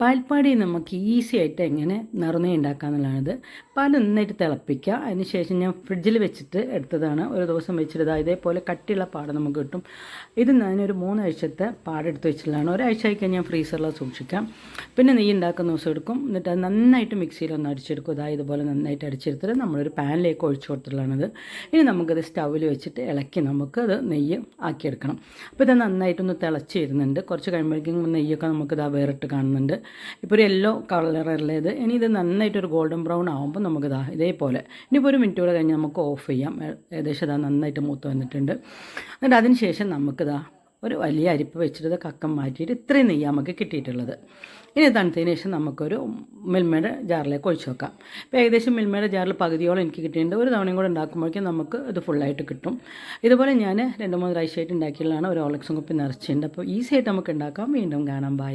പാൽപ്പാടി നമുക്ക് ഈസി ആയിട്ട് എങ്ങനെ നിറഞ്ഞ ഉണ്ടാക്കാമെന്നുള്ളതാണിത് പാൽ നന്നായിട്ട് തിളപ്പിക്കുക. അതിനുശേഷം ഞാൻ ഫ്രിഡ്ജിൽ വെച്ചിട്ട് എടുത്തതാണ്. ഒരു ദിവസം വെച്ചിട്ട് ഇതാ ഇതേപോലെ കട്ടിയുള്ള പാട നമുക്ക് കിട്ടും. ഇത് ഞാനൊരു മൂന്നാഴ്ചത്തെ പാടെടുത്ത് വെച്ചിട്ടുള്ളതാണ്. ഒരാഴ്ച ആയിക്കാൻ ഞാൻ ഫ്രീസറിൽ സൂക്ഷിക്കാം. പിന്നെ നെയ്യ് ഉണ്ടാക്കുന്ന ദിവസം എടുക്കും. എന്നിട്ട് അത് നന്നായിട്ട് മിക്സിയിൽ ഒന്ന് അടിച്ചെടുക്കും. അതായത് ഇതുപോലെ നന്നായിട്ട് അടിച്ചെടുത്തിട്ട് നമ്മളൊരു പാനിലേക്ക് ഒഴിച്ചു കൊടുത്തിട്ടുള്ളതാണിത്. ഇനി നമുക്കത് സ്റ്റൗവിൽ വെച്ചിട്ട് ഇളക്കി നമുക്കത് നെയ്യ് ആക്കിയെടുക്കണം. അപ്പോൾ ഇത് നന്നായിട്ടൊന്ന് തിളച്ച് വരുന്നുണ്ട്. കുറച്ച് കഴിയുമ്പോഴേക്കും നെയ്യൊക്കെ നമുക്കിത് വേറിട്ട് കാണുന്നുണ്ട്. ഇപ്പോൾ ഒരു യെല്ലോ കളറുള്ളത് ഇനി ഇത് നന്നായിട്ട് ഒരു ഗോൾഡൻ ബ്രൗൺ ആകുമ്പോൾ നമുക്ക് ഇതാ ഇതേപോലെ. ഇനിയിപ്പോൾ ഒരു മിനിറ്റ് കൂടെ കഴിഞ്ഞ് നമുക്ക് ഓഫ് ചെയ്യാം. ഏകദേശം ഇതാ നന്നായിട്ട് മൂത്ത് വന്നിട്ടുണ്ട്. എന്നിട്ട് അതിന് ശേഷം നമുക്കിതാ ഒരു വലിയ അരിപ്പ് വെച്ചിട്ട് കക്കം മാറ്റിയിട്ട് ഇത്രയും നെയ്യ് നമുക്ക് കിട്ടിയിട്ടുള്ളത്. ഇനി തണുത്തതിന് ശേഷം നമുക്കൊരു മിൽമയുടെ ജാറിലേക്ക് ഒഴിച്ച് വെക്കാം. ഇപ്പോൾ ഏകദേശം മിൽമയുടെ ജാറിൽ പകുതിയോളം എനിക്ക് കിട്ടിയിട്ടുണ്ട്. ഒരു തവണയും കൂടെ ഉണ്ടാക്കുമ്പോഴേക്കും നമുക്ക് ഇത് ഫുള്ളായിട്ട് കിട്ടും. ഇതുപോലെ ഞാൻ രണ്ട് മൂന്ന് പ്രാവശ്യമായിട്ട് ഉണ്ടാക്കിയുള്ളതാണ് ഒരു ഓളക്സും കുപ്പി നിറച്ചിട്ടുണ്ട് അപ്പോൾ ഈസി ആയിട്ട് നമുക്ക് ഉണ്ടാക്കാം. വീണ്ടും കാണാം. ബൈ